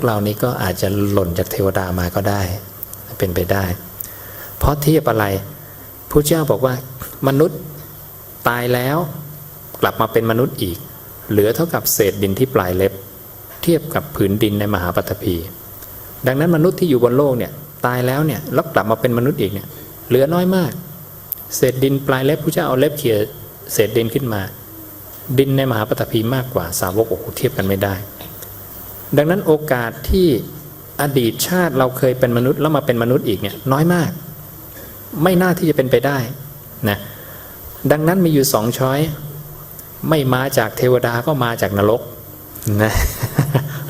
กเรานี้ก็อาจจะหล่นจากเทวดามาก็ได้ เป็นไปได้ เพราะเทียบอะไรพระเจ้าบอกว่ามนุษย์ตายแล้วกลับมาเป็นมนุษย์อีก เหลือเท่ากับเศษดินที่ปลายเล็บ เทียบกับผืนดินในมหาปฐพีดังนั้นมนุษย์ที่อยู่บนโลกเนี่ยตายแล้วเนี่ยแล้วกลับมาเป็นมนุษย์อีกเนี่ยเหลือน้อยมาก เศษดินปลายเล็บพระเจ้าเอาเล็บเขี่ยเศษดินขึ้นมา ดินในมหาปฐพีมากกว่าสาวกโอ้โหเทียบกันไม่ได้ ดังนั้นโอกาสที่อดีตชาติเราเคยเป็นมนุษย์แล้วมาเป็นมนุษย์อีกเนี่ยน้อยมาก ไม่น่าที่จะเป็นไปได้นะดังนั้นมีอยู่สองช้อยไม่มาจากเทวดาก็มาจากนรกนะ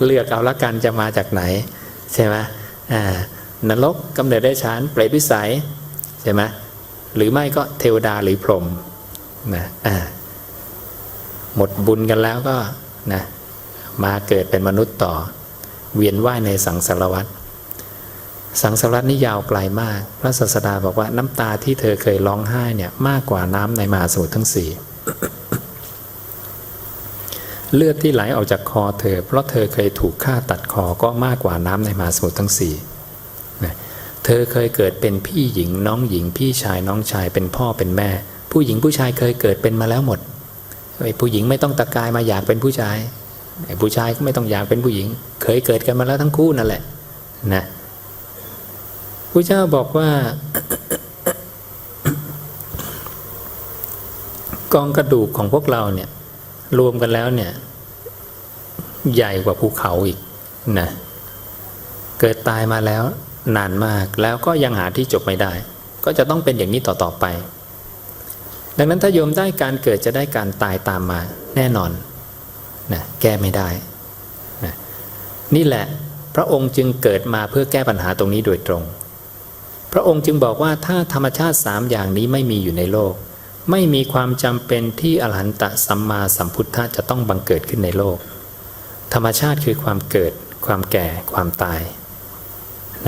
เลือกเอาละกันจะมาจากไหนใช่ไหมอ่านรกกำเนิดได้ชานเปรตวิสัยใช่ไหมหรือไม่ก็เทวดาหรือพรหมนะอ่าหมดบุญกันแล้วก็นะ มาเกิดเป็นมนุษย์ต่อ เวียนว่ายในสังสารวัฏสังสารวัฏนี่ยาวไกลมาก พระศาสดาบอกว่าน้ำตาที่เธอเคยร้องไห้เนี่ยมากกว่าน้ำในมหาสมุทรทั้งสี่เลือดที่ไหลออกจากคอเธอ เพราะเธอเคยถูกฆ่าตัดคอก็มากกว่าน้ำในมหาสมุทรทั้งสี่เธอเคยเกิดเป็นพี่หญิงน้องหญิงพี่ชายน้องชายเป็นพ่อเป็นแม่ ผู้หญิงผู้ชายเคยเกิดเป็นมาแล้วหมดไอ้ผู้หญิงไม่ต้องตะกายมาอยากเป็นผู้ชาย ผู้ชายก็ไม่ต้องอยากเป็นผู้หญิง เคยเกิดกันมาแล้วทั้งคู่นั่นแหละนะพระเจ้าบอกว่ากองกระดูกของพวกเราเนี่ย รวมกันแล้วเนี่ย ใหญ่กว่าภูเขาอีกนะเกิดตายมาแล้วนานมากแล้วก็ยังหาที่จบไม่ได้ ก็จะต้องเป็นอย่างนี้ต่อๆไป ดังนั้นถ้าโยมได้การเกิดจะได้การตายตามมาแน่นอน นะแก้ไม่ได้นะนี่แหละพระองค์จึงเกิดมาเพื่อแก้ปัญหาตรงนี้โดยตรง พระองค์จึงบอกว่าถ้าธรรมชาติสามอย่างนี้ไม่มีอยู่ในโลก ไม่มีความจำเป็นที่อรหันตสัมมาสัมพุทธะจะต้องบังเกิดขึ้นในโลก ธรรมชาติคือความเกิด ความแก่ ความตาย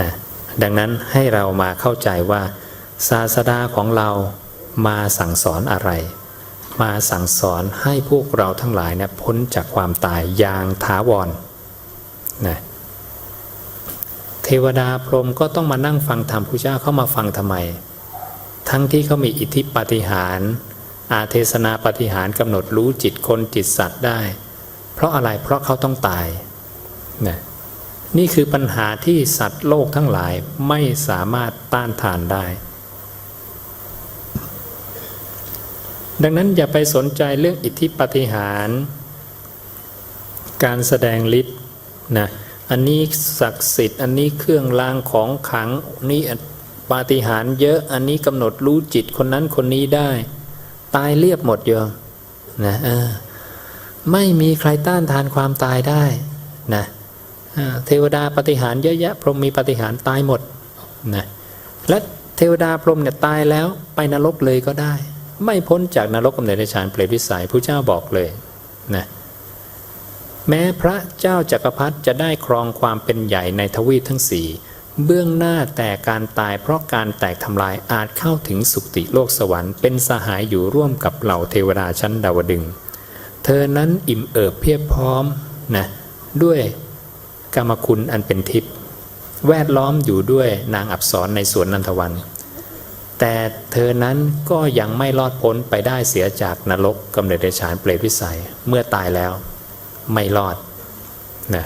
นะดังนั้นให้เรามาเข้าใจว่าศาสดาของเรามาสั่งสอนอะไร มาสั่งสอนให้พวกเราทั้งหลายเนี่ยพ้นจากความตายอย่างถาวรนะเทวดาพรหมก็ต้องมานั่งฟังธรรมพระเจ้าเข้ามาฟังทำไม ทั้งที่เขามีอิทธิปาฏิหาร อาเทศนาปาฏิหารกำหนดรู้จิตคนจิตสัตว์ได้ เพราะอะไรเพราะเขาต้องตายนะนี่คือปัญหาที่สัตว์โลกทั้งหลายไม่สามารถต้านทานได้ ดังนั้นอย่าไปสนใจเรื่องอิทธิปฏิหาร การแสดงฤทธิ์นะอันนี้ศักดิ์สิทธิ์ อันนี้เครื่องรางของขังนี่ปาฏิหาริย์เยอะอันนี้กำหนดรู้จิตคนนั้นคนนี้ได้ ตายเรียบหมดโยมนะออไม่มีใครต้านทานความตายได้นะเทวดาปฏิหารเยอะแยะ พรหมมีปฏิหารตายหมดนะและเทวดาพรหมเนี่ยตายแล้วไปนรกเลยก็ได้ ไม่พ้นจากนรกกำเนิดในฌานเปรตวิสัยพระเจ้าบอกเลยนะแม้พระเจ้าจักรพรรดิจะได้ครองความเป็นใหญ่ในทวีปทั้งสี่เบื้องหน้าแต่การตายเพราะการแตกทำลายอาจเข้าถึงสุคติโลกสวรรค์เป็นสหายอยู่ร่วมกับเหล่าเทวดาชั้นดาวดึง เธอนั้นอิ่มเอิบเพียบพร้อมนะด้วยกรรมคุณอันเป็นทิพย์แวดล้อมอยู่ด้วยนางอับสรในสวนนันทวัน แต่เธอนั้นก็ยังไม่รอดพ้นไปได้เสียจากนรกกำเนิดเดชานเปรตวิสัยเมื่อตายแล้วไม่รอดนะ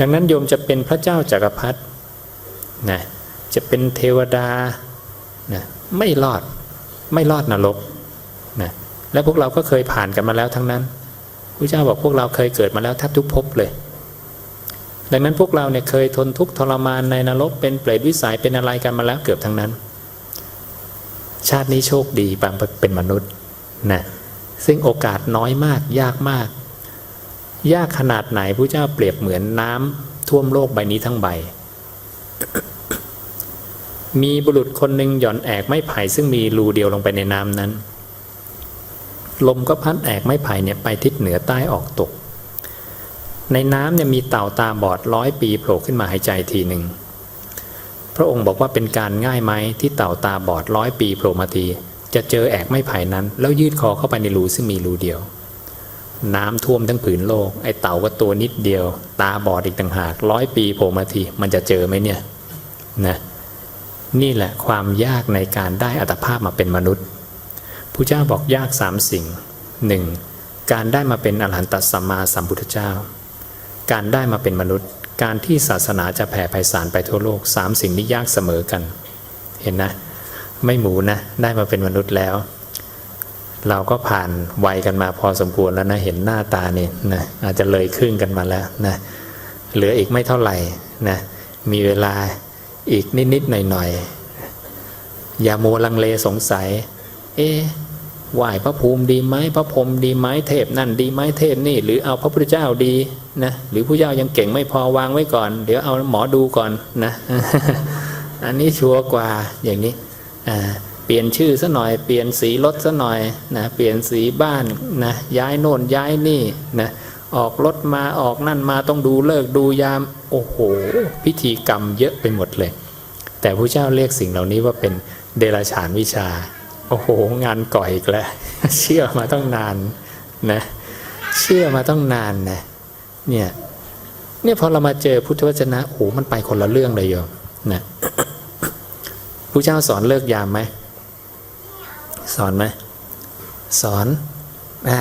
ดังนั้นโยมจะเป็นพระเจ้าจากักรพรรดินะจะเป็นเทวดานะไม่รอดไม่รอดนรกนะและพวกเราก็เคยผ่านกันมาแล้วทั้งนั้นพระเจ้าบอกพวกเราเคยเกิดมาแล้วแทบทุกภพเลย ดังนั้นพวกเราเนี่ยเคยทนทุกข์ทรมานในนรกเป็นเปรตวิสัยเป็นอะไรกันมาแล้วเกือบทั้งนั้น ชาตินี้โชคดีบางเป็นมนุษย์นะซึ่งโอกาสน้อยมากยากมาก ยากขนาดไหนพระเจ้าเปรียบเหมือนน้ำท่วมโลกใบนี้ทั้งใบ มีบุรุษคนหนึ่งหย่อนแอกไม้ไผ่ซึ่งมีรูเดียวลงไปในน้ำนั้น ลมก็พัดแอกไม้ไผ่เนี่ยไปทิศเหนือใต้ออกตก ในน้ำเนี่ยมีเต่าตาบอดร้อยปีโผล่ขึ้นมาหายใจทีหนึ่ง พระองค์บอกว่าเป็นการง่ายไหมที่เต่าตาบอดร้อยปีโผล่มาที จะเจอแอกไม้ไผ่นั้น แล้วยืดคอเข้าไปในรูซึ่งมีรูเดียว น้ำท่วมทั้งผืนโลก ไอ้เต่าก็ตัวนิดเดียว ตาบอดอีกต่างหากร้อยปีโผล่มาที มันจะเจอไหมเนี่ยนะนี่แหละความยากในการได้อัตภาพมาเป็นมนุษย์ผู้เจ้าบอกยากสามสิ่งหนึ่งการได้มาเป็นอรหันตสัมมาสัมพุทธเจ้า การได้มาเป็นมนุษย์ การที่ศาสนาจะแผ่ไพศาลไปทั่วโลกสามสิ่งนี้ยากเสมอกัน เห็นนะ ไม่หมูนะได้มาเป็นมนุษย์แล้ว เราก็ผ่านวัยกันมาพอสมควรแล้วนะเห็นหน้าตานี่นะอาจจะเลยครึ่งกันมาแล้วนะเหลืออีกไม่เท่าไหร่นะมีเวลาอีกนิดๆหน่อยๆอย่าโมลังเลสงสัย เอ๊ะ ไหว้พระภูมิดีไหมพระพรหมดีไหมเทพนั่นดีไหมเทพนี่ หรือเอาพระพุทธเจ้าดีนะหรือผู้เจ้ายังเก่งไม่พอวางไว้ก่อน เดี๋ยวเอาหมอดูก่อนนะอันนี้ชัวร์กว่าอย่างนี้เปลี่ยนชื่อซะหน่อยเปลี่ยนสีรถซะหน่อยนะเปลี่ยนสีบ้านนะย้ายโน่นย้ายนี่นะออกรถมาออกนั่นมาต้องดูเลิกดูยามโอ้โห พิธีกรรมเยอะไปหมดเลย แต่พระเจ้าเรียกสิ่งเหล่านี้ว่าเป็นเดรัจฉานวิชา โอ้โห งานก่อยอีกแล้ว เชื่อมาต้องนานนะ เชื่อมาต้องนานนะ เนี่ย เนี่ยพอเรามาเจอพุทธวจนะ โอ้โห มันไปคนละเรื่องเลยโยมนะผู้เจ้าสอนเลิกยามไหม สอนไหม สอนอ่า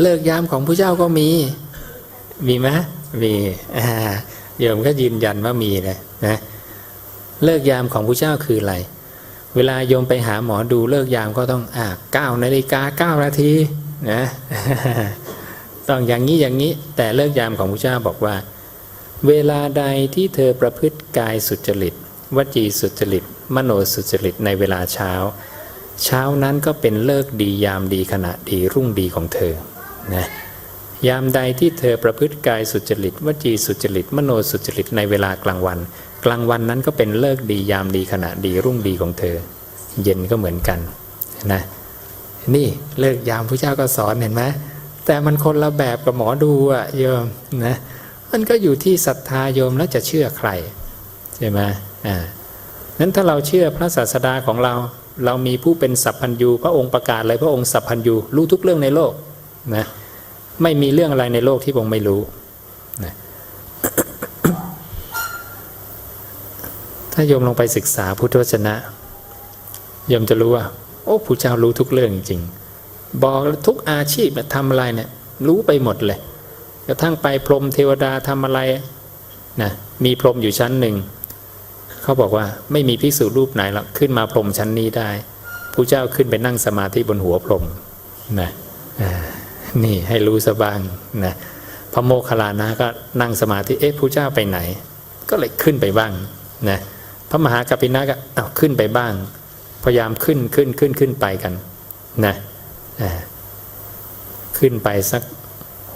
เลิกยามของผู้เจ้าก็มี มีไหมมีอ่าโยมก็ยืนยันว่ามีเลยนะ เลิกยามของผู้เจ้าคืออะไร เวลาโยมไปหาหมอดูเลิกยามก็ต้องอ่าเก้านาฬิกาเก้านาทีนะต้องอย่างนี้อย่างนี้แต่เลิกยามของพระเจ้าบอกว่า เวลาใดที่เธอประพฤติกายสุจริตวจีสุจริต มโนสุจริตในเวลาเช้า เช้านั้นก็เป็นเลิกดียามดีขณะดีรุ่งดีของเธอนะยามใดที่เธอประพฤติกายสุจริตวจีสุจริต มโนสุจริตในเวลากลางวัน กลางวันนั้นก็เป็นเลิกดียามดีขณะดีรุ่งดีของเธอ เย็นก็เหมือนกันนะนี่เลิกยามพระเจ้าก็สอนเห็นไหมแต่มันคนละแบบกับหมอดูอะโยมนะมันก็อยู่ที่ศรัทธาโยมแล้วจะเชื่อใครใช่ไหมอ่านั้นถ้าเราเชื่อพระศาสดาของเรา เรามีผู้เป็นสัพพัญญูพระองค์ประกาศเลยพระองค์สัพพัญญูรู้ทุกเรื่องในโลกนะไม่มีเรื่องอะไรในโลกที่พระองค์ไม่รู้นะ ถ้าโยมลงไปศึกษาพุทธวจนะโยมจะรู้ว่า โอ้ผู้เจ้ารู้ทุกเรื่องจริง บอกทุกอาชีพทำอะไรเนี่ยรู้ไปหมดเลยกระทั่งไปพรมเทวดาทำอะไรนะมีพรมอยู่ชั้นหนึ่งเขาบอกว่าไม่มีภิกษุรูปไหนหรอกขึ้นมาพรมชั้นนี้ได้ผู้เจ้าขึ้นไปนั่งสมาธิบนหัวพรมนะนี่ให้รู้ซะบ้างนะพระโมคคัลลานะก็นั่งสมาธิเอ๊ะผู้เจ้าไปไหน ก็เลยขึ้นไปบ้างนะ พระมหากปินะก็เอาขึ้นไปบ้าง พยายามขึ้นขึ้นขึ้นขึ้นไปกันนะขึ้นไปสัก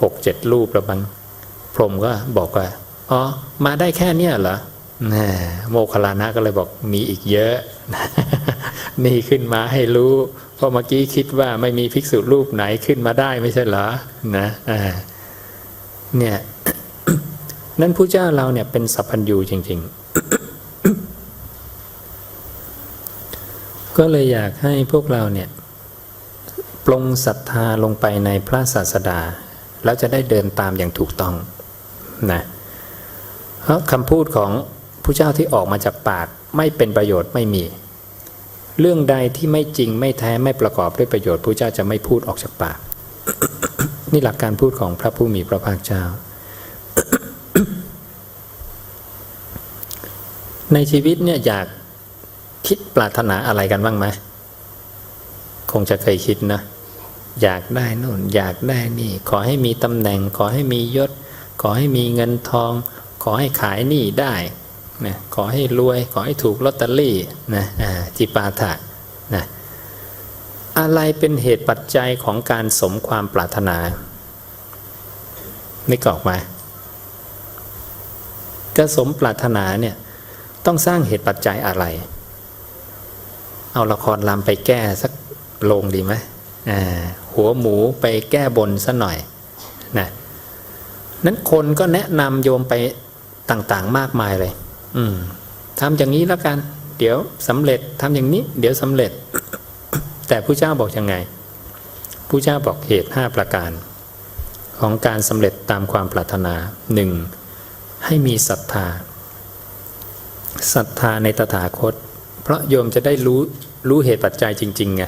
หกเจ็ดรูปแล้วบางพรมก็บอกว่าอ๋อมาได้แค่เนี้ยเหรอโมคลานะก็เลยบอกมีอีกเยอะ นี่ขึ้นมาให้รู้ เพราะเมื่อกี้คิดว่าไม่มีภิกษุรูปไหนขึ้นมาได้ไม่ใช่เหรอนะเนี่ยนั้นผู้เจ้าเราเนี่ยเป็นสัพพัญญูจริง ๆ ก็เลยอยากให้พวกเราเนี่ยปลงศรัทธาลงไปในพระศาสดา แล้วจะได้เดินตามอย่างถูกต้องนะเพราะคำพูดของผู้เจ้าที่ออกมาจากปากไม่เป็นประโยชน์ไม่มี เรื่องใดที่ไม่จริงไม่แท้ไม่ประกอบด้วยประโยชน์ผู้เจ้าจะไม่พูดออกจากปาก นี่หลักการพูดของพระผู้มีพระภาคเจ้า ในชีวิตเนี่ยอยาก คิดปรารถนาอะไรกันบ้างไหมคงจะเคยคิดนะ อยากได้นู่น อยากได้นี่ ขอให้มีตำแหน่ง ขอให้มียศ ขอให้มีเงินทอง ขอให้ขายนี้ได้นะขอให้รวย ขอให้ถูกลอตเตอรี่นะอ่าจิปาถะนะอะไรเป็นเหตุปัจจัยของการสมความปรารถนาไม่กออกมาก็สมปรารถนาเนี่ยต้องสร้างเหตุปัจจัยอะไร เอาละครลำไปแก้สักโรงดีไหมหัวหมูไปแก้บนซะหน่อยนะนั้นคนก็แนะนำโยมไปต่างๆมากมายเลย อืมทำอย่างนี้แล้วกัน เดี๋ยวสำเร็จทำอย่างนี้ เดี๋ยวสำเร็จ แต่ผู้เจ้าบอกยังไงผู้เจ้าบอกเหตุห้าประการ ของการสำเร็จตามความปรารถนาหนึ่งให้มีศรัทธาศรัทธาในตถาคต เพราะโยมจะได้รู้รู้เหตุปัจจัยจริงๆไง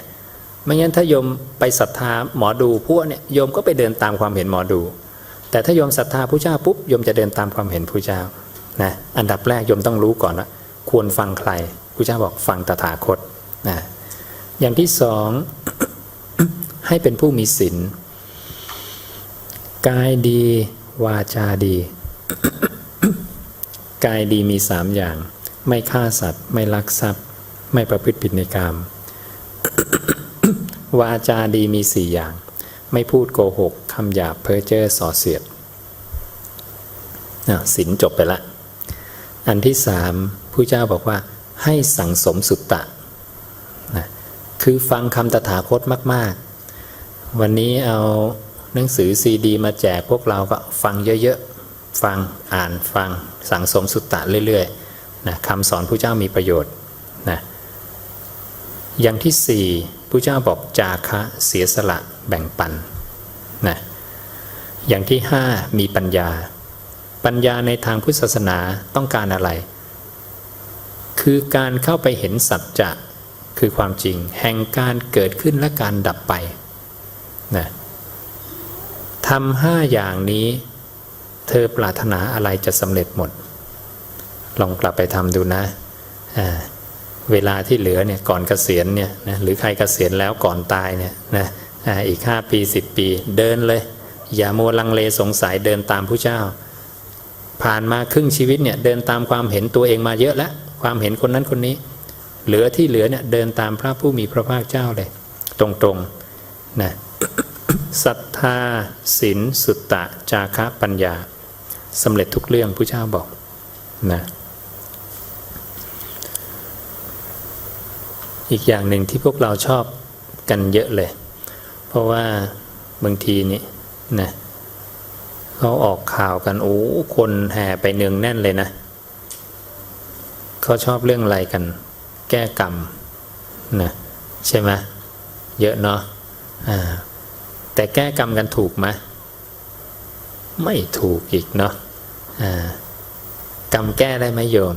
ไม่งั้นถ้าโยมไปศรัทธาหมอดูพวกเนี่ยโยมก็ไปเดินตามความเห็นหมอดู แต่ถ้าโยมศรัทธาพระเจ้าปุ๊บโยมจะเดินตามความเห็นพระเจ้านะอันดับแรกโยมต้องรู้ก่อนว่าควรฟังใครพระเจ้าบอกฟังตถาคตนะอย่างที่สองให้เป็นผู้มีศีลกายดี วาจาดี กายดีมีสามอย่าง ไม่ฆ่าสัตว์ ไม่ลักทรัพย์ ไม่ประพฤติผิดในกาม วาจาดีมีสี่อย่าง ไม่พูดโกหกคำหยาบเพ้อเจ้อส่อเสียดอะศีลจบไปละ อันที่สามผู้เจ้าบอกว่า ให้สั่งสมสุตตะนะคือฟังคำตถาคตมาก ๆ วันนี้เอาหนังสือซีดี มาแจกพวกเราก็ฟังเยอะ ๆ ฟังอ่านฟังสั่งสมสุตตะเรื่อย ๆ นะคำสอนผู้เจ้ามีประโยชน์นะอย่างที่สี่ผู้เจ้าบอกจาคะเสียสละแบ่งปันนะอย่างที่ห้ามีปัญญา ปัญญาในทางพุทธศาสนาต้องการอะไร คือการเข้าไปเห็นสัจจะคือความจริง แห่งการเกิดขึ้นและการดับไปนะทำห้าอย่างนี้ เธอปรารถนาอะไรจะสำเร็จหมด ลองกลับไปทำดูนะเวลาที่เหลือเนี่ยก่อนเกษียณเนี่ยนะหรือใครเกษียณแล้วก่อนตายเนี่ยนะอีกห้าปีสิบปี เดินเลย อย่ามัวลังเลสงสัยเดินตามผู้เจ้า ผ่านมาครึ่งชีวิตเนี่ยเดินตามความเห็นตัวเองมาเยอะแล้วความเห็นคนนั้นคนนี้ เหลือที่เหลือเนี่ยเดินตามพระผู้มีพระภาคเจ้าเลย ตรงๆนะศรัทธาศีลสุตตะ จาคะปัญญาสำเร็จทุกเรื่องผู้เจ้าบอกนะ อีกอย่างหนึ่งที่พวกเราชอบกันเยอะเลย เพราะว่าบางทีนี่นะเขาออกข่าวกันโอ้คนแห่ไปเนืองแน่นเลยนะเขาชอบเรื่องอะไรกัน แก้กรรมนะใช่ไหมเยอะเนาะแต่แก้กรรมกันถูกไหมไม่ถูกอีกเนาะอ่ากรรมแก้ได้ไหมโยม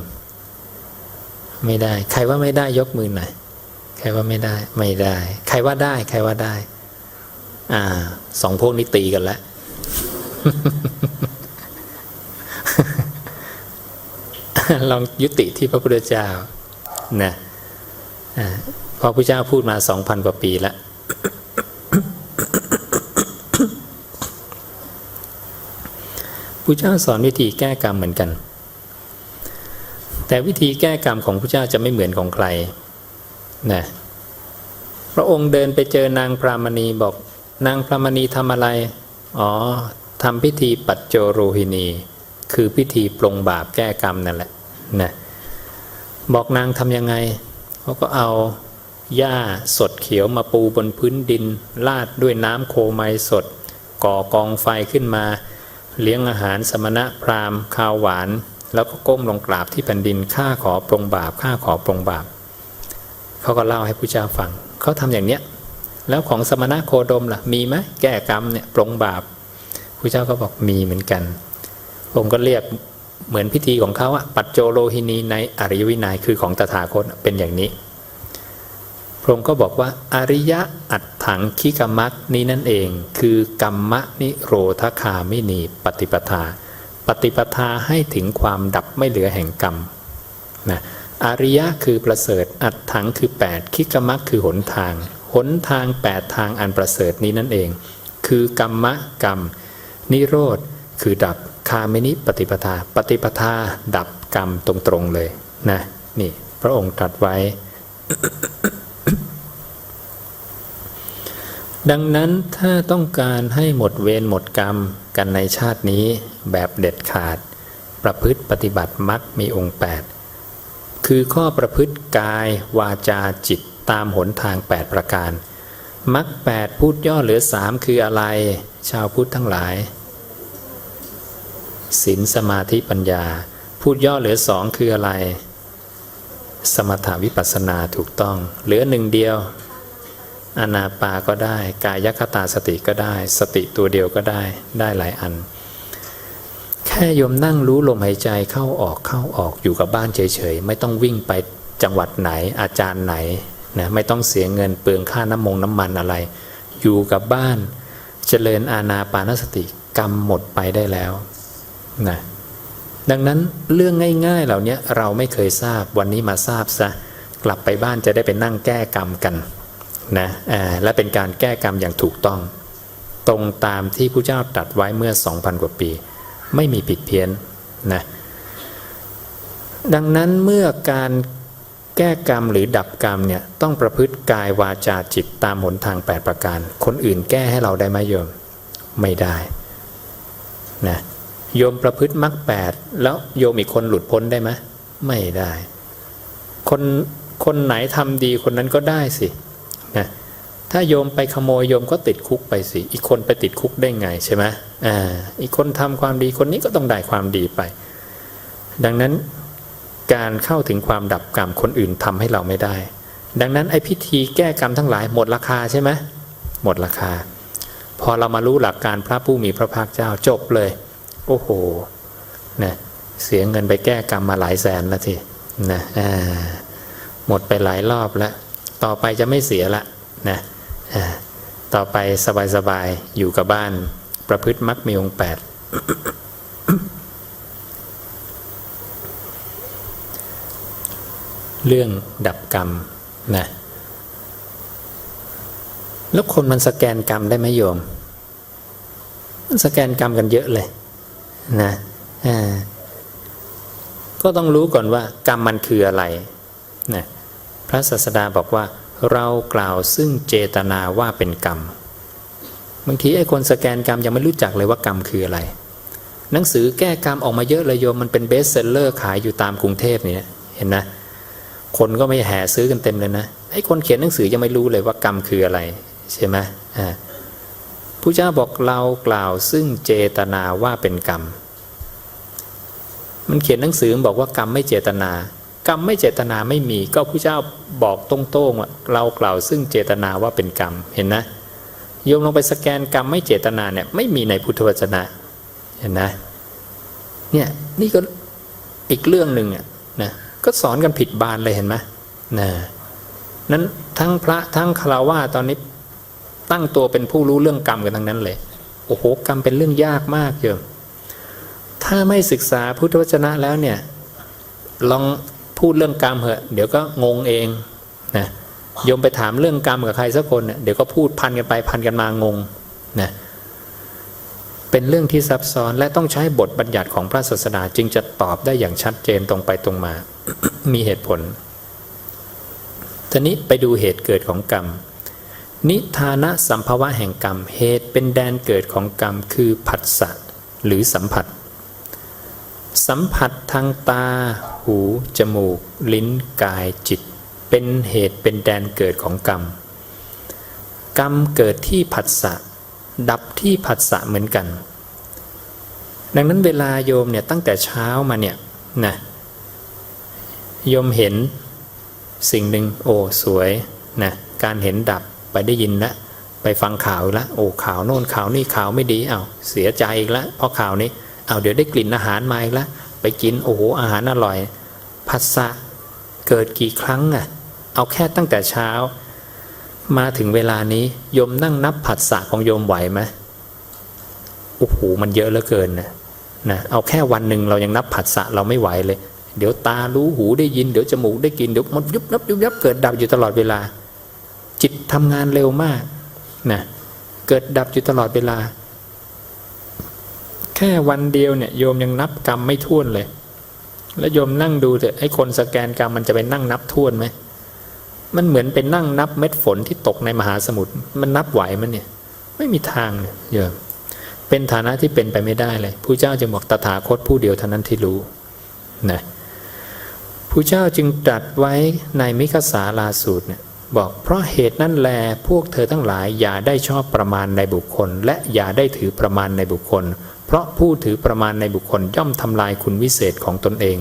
ไม่ได้ ใครว่าไม่ได้ยกมือหน่อย รว่าไม่ได้ ไม่ได้ ใครว่าได้ ใครว่าได้ อ่าสองพวกนี้ตีกันแล้วลองยุติที่พระพุทธเจ้านะอ่าพอพระเจ้าพูดมาสองพันกว่าปีแล้วพระเจ้าสอนวิธีแก้กรรมเหมือนกัน แต่วิธีแก้กรรมของพระเจ้าจะไม่เหมือนของใคร นะพระองค์เดินไปเจอนางพรามณีบอก นางพรามณีทำอะไร อ๋อทำพิธีปัจโจโรหินี คือพิธีปรงบาปแก้กรรมนั่นแหละนะบอกนางทำยังไงเขาก็เอาหญ้าสดเขียวมาปูบนพื้นดินลาดด้วยน้ำโคไมสด ก่อกองไฟขึ้นมา เลี้ยงอาหารสมณะพราหมณ์ข้าวหวาน แล้วก็ก้มลงกราบที่แผ่นดินข้าขอปรงบาปข้าขอปรงบาป เขาก็เล่าให้ผู้เจ้าฟังเขาทำอย่างเนี้ยแล้วของสมณะโคดมล่ะมีไหมแก้กรรมเนี่ยปรงบาปผู้เจ้าก็บอกมีเหมือนกันองค์ก็เรียกเหมือนพิธีของเขาอะปัจโจโลหินีในอริยวินัยคือของตถาคตเป็นอย่างนี้ พระองค์ก็บอกว่า อริยะอัตถังคิกมักนี้นั่นเอง คือกรรมนิโรธคามินีปฏิปทา ปฏิปทาให้ถึงความดับไม่เหลือแห่งกรรมนะ อริยะคือประเสริฐ อัตถังคือ 8 คิกมักคือหนทาง หนทาง 8 ทางอันประเสริฐนี้นั่นเอง คือกรรมะกรรม นิโรธ คือดับคาเมนิปฏิปทา ปฏิปทา ดับกรรมตรงๆเลยนะนี่พระองค์ตรัสไว้ ดังนั้นถ้าต้องการให้หมดเวรหมดกรรมกันในชาตินี้แบบเด็ดขาด ประพฤติปฏิบัติมักมีองค์ 8 คือข้อประพฤติกาย วาจาจิตตามหนทาง 8 ประการมักแปดพูดย่อเหลือสามคืออะไร ชาวพุทธทั้งหลายศีลสมาธิปัญญา พูดย่อเหลือสองคืออะไร สมถาวิปัสสนาถูกต้อง เหลือหนึ่งเดียว อนาปาก็ได้ กายคตาสติก็ได้ สติตัวเดียวก็ได้ได้หลายอัน ค่โยมนั่งรู้ลมหายใจเข้าออกเข้าออกอยู่กับบ้านเฉยๆ ไม่ต้องวิ่งไปจังหวัดไหนอาจารย์ไหนนะไม่ต้องเสียเงินเปลืองค่าน้ำมงน้ำมันอะไร อยู่กับบ้านเจริญอาณาปานสติกรรมหมดไปได้แล้วนะดังนั้นเรื่องง่าย ๆ เหล่านี้เราไม่เคยทราบวันนี้มาทราบซะกลับไปบ้านจะได้ไปนั่งแก้กรรมกันนะและเป็นการแก้กรรมอย่างถูกต้อง ตรงตามที่ผู้เจ้าตรัสไว้เมื่อ 2,000 กว่าปี ไม่มีผิดเพี้ยนนะดังนั้นเมื่อการแก้กรรมหรือดับกรรมเนี่ยต้องประพฤติกายวาจาจิตตามหนทาง 8 ประการ คนอื่นแก้ให้เราได้ไหมโยมไม่ได้นะโยมประพฤติมรรคแปดแล้วโยมอีกคนหลุดพ้นได้ไหมไม่ได้ คนคนไหนทำดีคนนั้นก็ได้สินะ ถ้าโยมไปขโมยโยมก็ติดคุกไปสิ อีกคนไปติดคุกได้ไงใช่ไหมอ่า อีกคนทำความดีคนนี้ก็ต้องได้ความดีไป ดังนั้นการเข้าถึงความดับกรรมคนอื่นทำให้เราไม่ได้ ดังนั้นไอ้พิธีแก้กรรมทั้งหลายหมดราคาใช่ไหมหมดราคา พอเรามารู้หลักการพระผู้มีพระภาคเจ้าจบเลย โอ้โหนะเสียเงินไปแก้กรรมมาหลายแสนแล้วทีนะอ่หมดไปหลายรอบแล้ว ต่อไปจะไม่เสียละนะอ่ ต่อไปสบายๆ อยู่กับบ้าน ประพฤติมักมีองค์แปดเรื่องดับกรรมนะแล้วคนมันสแกนกรรมได้ไหมโยม มันสแกนกรรมกันเยอะเลยนะก็ต้องรู้ก่อนว่ากรรมมันคืออะไรนะพระศาสดาบอกว่า เรากล่าวซึ่งเจตนาว่าเป็นกรรม บางทีไอ้คนสแกนกรรมยังไม่รู้จักเลยว่ากรรมคืออะไร หนังสือแก้กรรมออกมาเยอะเลยโยมมันเป็นเบสเซลเลอร์ขายอยู่ตามกรุงเทพเนี่ยเห็นนะ คนก็ไม่แห่ซื้อกันเต็มเลยนะไอ้คนเขียนหนังสือยังไม่รู้เลยว่ากรรมคืออะไรใช่ไหมอ่าผู้เจ้าบอกเรากล่าวซึ่งเจตนาว่าเป็นกรรม มันเขียนหนังสือบอกว่ากรรมไม่เจตนา กรรมไม่เจตนาไม่มีก็ผู้เจ้าบอกตรงๆว่าเรากล่าวซึ่งเจตนาว่าเป็นกรรมเห็นนะโยมลงไปสแกนกรรมไม่เจตนาเนี่ยไม่มีในพุทธวจนะเห็นนะเนี่ยนี่ก็อีกเรื่องหนึ่งอะนะก็สอนกันผิดบานเลยเห็นไหมนะนั้นทั้งพระทั้งคารวะตอนนี้ตั้งตัวเป็นผู้รู้เรื่องกรรมกันทั้งนั้นเลย โอ้โหกรรมเป็นเรื่องยากมากเยอะถ้าไม่ศึกษาพุทธวจนะแล้วเนี่ยลอง พูดเรื่องกรรมเหอะเดี๋ยวก็งงเองนะโยมไปถามเรื่องกรรมกับใครสักคนเนี่ยเดี๋ยวก็พูดพันกันไปพันกันมางงนะเป็นเรื่องที่ซับซ้อนและต้องใช้บทบัญญัติของพระศาสดาจึงจะตอบได้อย่างชัดเจนตรงไปตรงมา มีเหตุผลทีนี้ไปดูเหตุเกิดของกรรม นิทานะสัมภวะแห่งกรรม เหตุเป็นแดนเกิดของกรรมคือผัสสะหรือสัมผัส สัมผัสทางตา หู จมูก ลิ้น กายจิต เป็นเหตุเป็นแดนเกิดของกรรม กรรมเกิดที่ผัสสะ ดับที่ผัสสะเหมือนกัน ดังนั้นเวลาโยมเนี่ยตั้งแต่เช้ามาเนี่ยนะโยมเห็นสิ่งหนึ่งโอ้สวยนะการเห็นดับไปได้ยินละไปฟังข่าวละโอ้ข่าวโน่นข่าวนี่ข่าวไม่ดีเอาเสียใจอีกล้วเพราะข่าวนี้เอาเดี๋ยวได้กลิ่นอาหารมาอีกล้ว ไปกินโอ้โหอาหารอร่อยผัสสะเกิดกี่ครั้งอะเอาแค่ตั้งแต่เช้า มาถึงเวลานี้โยมนั่งนับผัสสะของโยมไหวไหมโอ้โหมันเยอะเหลือเกินนะนะเอาแค่วันหนึ่งเรายังนับผัสสะเราไม่ไหวเลย เดี๋ยวตารู้หูได้ยินเดี๋ยวจมูกได้กินเดี๋ยวมันยุบยับยุบยับเกิดดับอยู่ตลอดเวลา จิตทำงานเร็วมากนะเกิดดับอยู่ตลอดเวลา แค่วันเดียวเนี่ยโยมยังนับกรรมไม่ท้วนเลย แล้วโยมนั่งดูเถอะไอ้คนสแกนกรรมมันจะไปนั่งนับท้วนไหมมันเหมือนเป็นนั่งนับเม็ดฝนที่ตกในมหาสมุทรมันนับไหวมันเนี่ย ไม่มีทางเลยโยมเป็นฐานะที่เป็นไปไม่ได้เลยผู้เจ้าจึงบอกตถาคตผู้เดียวเท่านั้นที่รู้นะผู้เจ้าจึงตรัสไว้ในมิคสาลาสูตรเนี่ยบอกเพราะเหตุนั้นแลพวกเธอทั้งหลายอย่าได้ชอบประมาณในบุคคล และอย่าได้ถือประมาณในบุคคล เพราะผู้ถือประมาณในบุคคลย่อมทำลายคุณวิเศษของตนเอง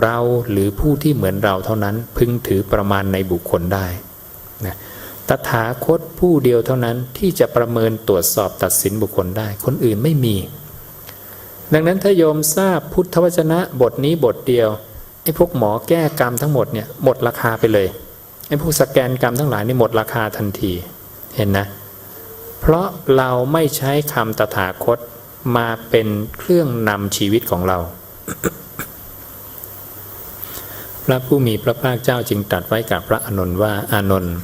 เราหรือผู้ที่เหมือนเราเท่านั้นพึงถือประมาณในบุคคลได้นะตถาคตผู้เดียวเท่านั้นที่จะประเมินตรวจสอบตัดสินบุคคลได้ คนอื่นไม่มี ดังนั้นถ้าโยมทราบพุทธวจนะบทนี้บทเดียวไอ้พวกหมอแก้กรรมทั้งหมดเนี่ยหมดราคาไปเลยไอ้พวกสแกนกรรมทั้งหลายนี่หมดราคาทันทีเห็นนะ เพราะเราไม่ใช้คำตถาคต มาเป็นเครื่องนำชีวิตของเรา พระผู้มีพระภาคเจ้าจึงตรัสไว้กับพระอานนท์ว่าอานนท์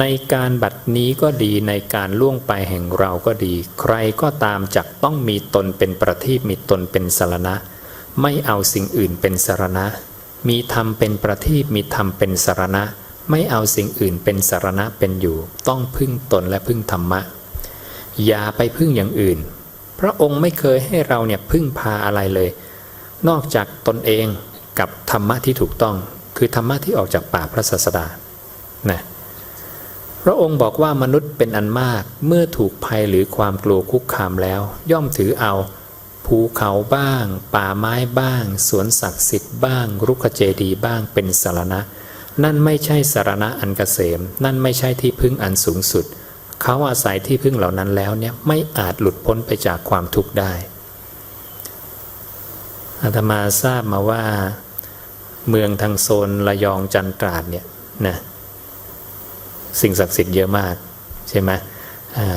ในการบัดนี้ก็ดีในการล่วงไปแห่งเราก็ดี ใครก็ตามจักต้องมีตนเป็นประทีปมีตนเป็นสารณะ ไม่เอาสิ่งอื่นเป็นสารณะ มีธรรมเป็นประทีปมีธรรมเป็นสารณะ ไม่เอาสิ่งอื่นเป็นสารณะเป็นอยู่ ต้องพึ่งตนและพึ่งธรรมะ อย่าไปพึ่งอย่างอื่น พระองค์ไม่เคยให้เราเนี่ยพึ่งพาอะไรเลย นอกจากตนเองกับธรรมะที่ถูกต้อง คือธรรมะที่ออกจากปากพระศาสดานะพระองค์บอกว่ามนุษย์เป็นอันมากเมื่อถูกภัยหรือความกลัวคุกคามแล้ว ย่อมถือเอา ภูเขาบ้าง ป่าไม้บ้าง สวนศักดิ์สิทธิ์บ้าง รุกขเจดีย์บ้างเป็นสารณะ นั่นไม่ใช่สารณะอันเกษม นั่นไม่ใช่ที่พึ่งอันสูงสุด เขาอาศัยที่พึ่งเหล่านั้นแล้วเนี่ยไม่อาจหลุดพ้นไปจากความทุกข์ได้อาตมาทราบมาว่าเมืองทางโซนระยองจันตราดเนี่ยนะสิ่งศักดิ์สิทธิ์เยอะมากใช่ไหม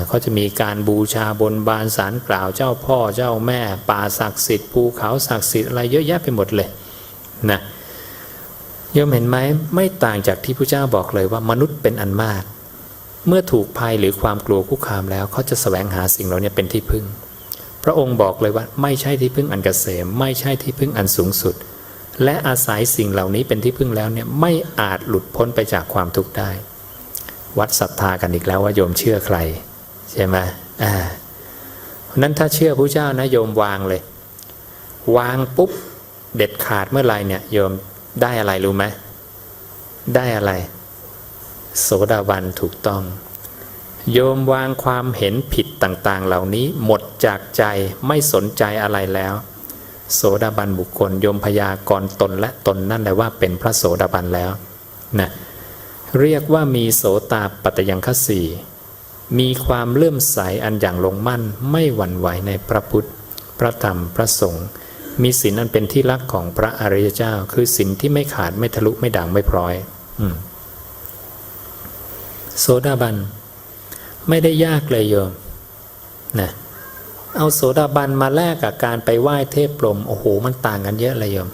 เขาจะมีการบูชาบนบานสารกล่าวเจ้าพ่อเจ้าแม่ ป่าศักดิ์สิทธิ์ภูเขาศักดิ์สิทธิ์อะไรเยอะแยะไปหมดเลยนะโยมเห็นไหมไม่ต่างจากที่พระเจ้าบอกเลยว่ามนุษย์เป็นอันมาก เมื่อถูกภัยหรือความกลัวคุกคามแล้วเขาจะแสวงหาสิ่งเหล่านี้เป็นที่พึ่ง พระองค์บอกเลยว่าไม่ใช่ที่พึ่งอันเกษม ไม่ใช่ที่พึ่งอันสูงสุด และอาศัยสิ่งเหล่านี้เป็นที่พึ่งแล้วเนี่ยไม่อาจหลุดพ้นไปจากความทุกข์ได้ วัดศรัทธากันอีกแล้วว่าโยมเชื่อใคร ใช่ไหมอ่าเพราะนั้นถ้าเชื่อพระเจ้านะโยมวางเลย วางปุ๊บเด็ดขาดเมื่อไรเนี่ยโยมได้อะไรรู้ไหมได้อะไร โสดาบันถูกต้อง โยมวางความเห็นผิดต่างๆ เหล่านี้หมดจากใจไม่สนใจอะไรแล้ว โสดาบันบุคคลโยมพยากรตนและตนนั่นแหละว่าเป็นพระโสดาบันแล้วนะเรียกว่ามีโสตาปัตตยังคสีมีความเลื่อมใสอันอย่างลงมั่นไม่หวั่นไหวในพระพุทธ พระธรรมพระสงฆ์มีศีลอันเป็นที่รักของพระอริยเจ้า คือศีลที่ไม่ขาดไม่ทะลุไม่ด่างไม่พร้อย อืม โสดาบัน ไม่ได้ยากเลยโยมนะเอาโสดาบันมาแลกกับการไปไหว้เทพพรมโอ้โหมันต่างกันเยอะเลยโยม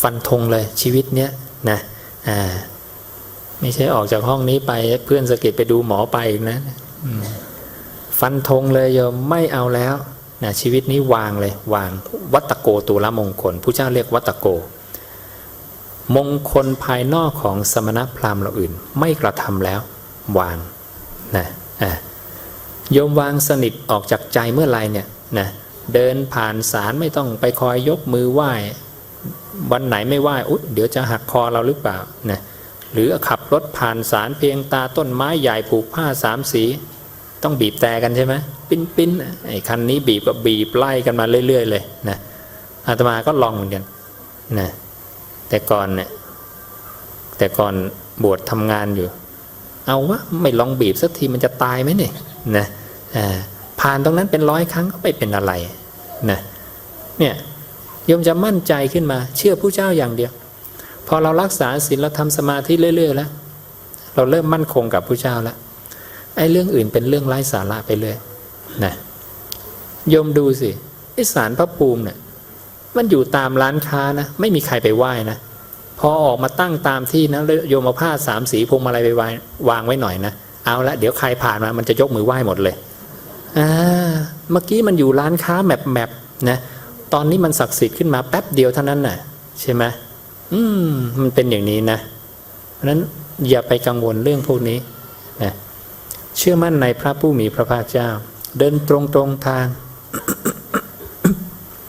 ฟันธงเลยชีวิตเนี้ยนะอ่าไม่ใช่ออกจากห้องนี้ไปเพื่อนสะกิดไปดูหมอไปอีกนะฟันธงเลยโยมไม่เอาแล้วนะชีวิตนี้วางเลยวางวัตโกตุละมงคลผู้เจ้าเรียกวัตโก มงคลภายนอกของสมณพราหมณ์เราอื่น ไม่กระทำแล้ว วางนะอะโยมวางสนิทออกจากใจเมื่อไรเนี่ยนะเดินผ่านศาลไม่ต้องไปคอยยกมือไหว้วันไหนไม่ไหว้อุ๊ยเดี๋ยวจะหักคอเราหรือเปล่านะหรือขับรถผ่านศาลเพียงตาต้นไม้ใหญ่ผูกผ้าสามสี ต้องบีบแต่กันใช่ไหมปิ้นปิ้นไอ้คันนี้บีบก็บีบไล่กันมาเรื่อย ๆ เลยนะอาตมาก็ลองเหมือนกันนะแต่ก่อนเนี่ยแต่ก่อนบวชทำงานอยู่ เอาวะไม่ลองบีบสักทีมันจะตายไหมเนี่ยนะผ่านตรงนั้นเป็นร้อยครั้งก็ไม่เป็นอะไรนะเนี่ยโยมจะมั่นใจขึ้นมา เชื่อผู้เจ้าอย่างเดียว พอเรารักษาศีลเราทำสมาธิเรื่อย ๆ แล้ว เราเริ่มมั่นคงกับผู้เจ้าแล้วไอ้เรื่องอื่นเป็นเรื่องไร้สาระไปเรื่อยนะโยมดูสิไอ้สารพระภูมิเนี่ยมันอยู่ตามร้านค้านะ ไม่มีใครไปไหว้นะ พอออกมาตั้งตามที่นะแล้วโยมผ้าสามสีพวงมาลัยไปวางไว้หน่อยนะเอาละเดี๋ยวใครผ่านมามันจะยกมือไหว้หมดเลยอ่าเมื่อกี้มันอยู่ร้านค้าแมปแมปนะตอนนี้มันศักดิ์สิทธิ์ขึ้นมาแป๊บเดียวเท่านั้นน่ะ ใช่ไหมอืมมันเป็นอย่างนี้นะเพราะฉะนั้นอย่าไปกังวลเรื่องพวกนี้นะเชื่อมั่นในพระผู้มีพระภาคเจ้า เดินตรงตรงทาง